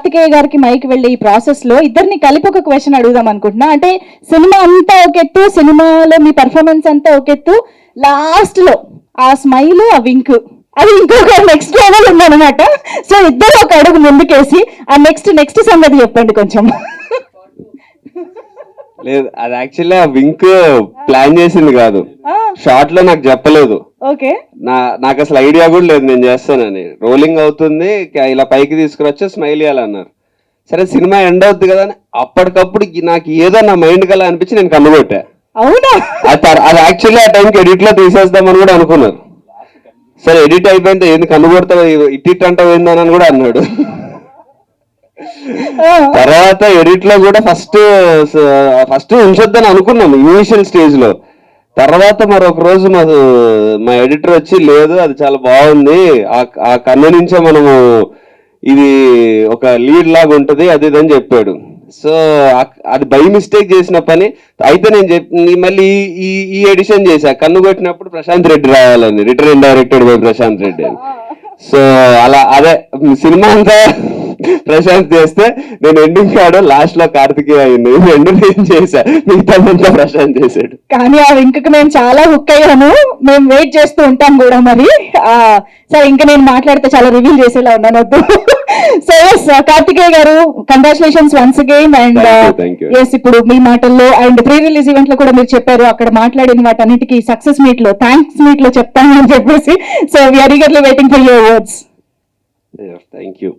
కార్తికేయ గారికి మైక్ వెళ్ళే ఈ ప్రాసెస్లో ఇద్దరిని కలిపి ఒక క్వశ్చన్ అడుగుదాం అనుకుంటున్నా. అంటే సినిమా అంతా ఒక ఎత్తు సినిమాలో మీ పర్ఫార్మెన్స్ అంతా ఒక ఎత్తు. లాస్ట్లో ఆ స్మైల్ ఆ వింక్ అది ఇంకొక నెక్స్ట్ లెవెల్ ఉందన్నమాట. సో ఇద్దరు ఒక అడుగు ముందుకేసి ఆ నెక్స్ట్ నెక్స్ట్ సంగతి చెప్పండి కొంచెం. లేదు అది యాక్చువల్లీ ఆ వింక్ ప్లాన్ చేసింది కాదు. షార్ట్లో నాకు చెప్పలేదు. ఓకే. నా నాకు అసలు ఐడియా కూడా లేదు నేను చేస్తానని. రోలింగ్ అవుతుంది ఇలా పైకి తీసుకురొచ్చి స్మైల్ ఇవ్వాలన్నారు సరే సినిమా ఎండ్ అవుద్ది కదా అని అప్పటికప్పుడు నాకు ఏదో నా మైండ్ కలా అనిపించి నేను కన్నుకొట్టా అవునా? అది యాక్చువల్లీ ఆ టైంకి ఎడిట్లో తీసేద్దామని కూడా అనుకున్నారు. సరే ఎడిట్ అయిపోయింది ఏంది కన్నుకొడతావు ఇట్ ఇట్ అంటావు ఏందని కూడా అన్నాడు. తర్వాత ఎడిట్లో కూడా ఫస్ట్ ఫస్ట్ ఉంచొద్దని అనుకున్నాం ఇనిషియల్ స్టేజ్లో తర్వాత మరొక రోజు మా మా ఎడిటర్ వచ్చి లేదు అది చాలా బాగుంది. ఆ ఆ కన్ను నుంచే మనము ఇది ఒక లీడ్ లాగా ఉంటుంది అది ఇది అని చెప్పాడు. సో అది బై మిస్టేక్ చేసిన పని. అయితే నేను చెప్పి మళ్ళీ ఈ- ఈ ఈ ఎడిషన్ చేశా. కన్ను కొట్టినప్పుడు ప్రశాంత్ రెడ్డి రావాలని return directed by Prashanth Reddy అని. సో అలా అదే సినిమా అంతా ప్రశాంత్ చేస్తే నేను ఎండింగ్ కాడు లాస్ట్లో కార్తికేయ అయింది. రెండు నేను చేశా. మిగతా ప్రశాంత్ చేశాడు. కానీ ఆ ఇంకకు నేను చాలా హుక్ అయ్యాను. మేము వెయిట్ చేస్తూ ఉంటాం కూడా మరి. ఆ, సరే ఇంకా నేను మాట్లాడితే చాలా రివీల్ చేసేలా ఉన్నాను. వద్దు. So yes Karthikeya garu congratulations once again and. Yes ఇప్పుడు మీ మాటల్లో అండ్ ప్రీ రిలీజ్ ఈవెంట్లో కూడా మీరు చెప్పారు. అక్కడ మాట్లాడిన వాటన్నిటికీ సక్సెస్ మీట్లో థ్యాంక్స్ మీట్లో చెప్తాను అని చెప్పేసి. So we are eagerly waiting for your words thank you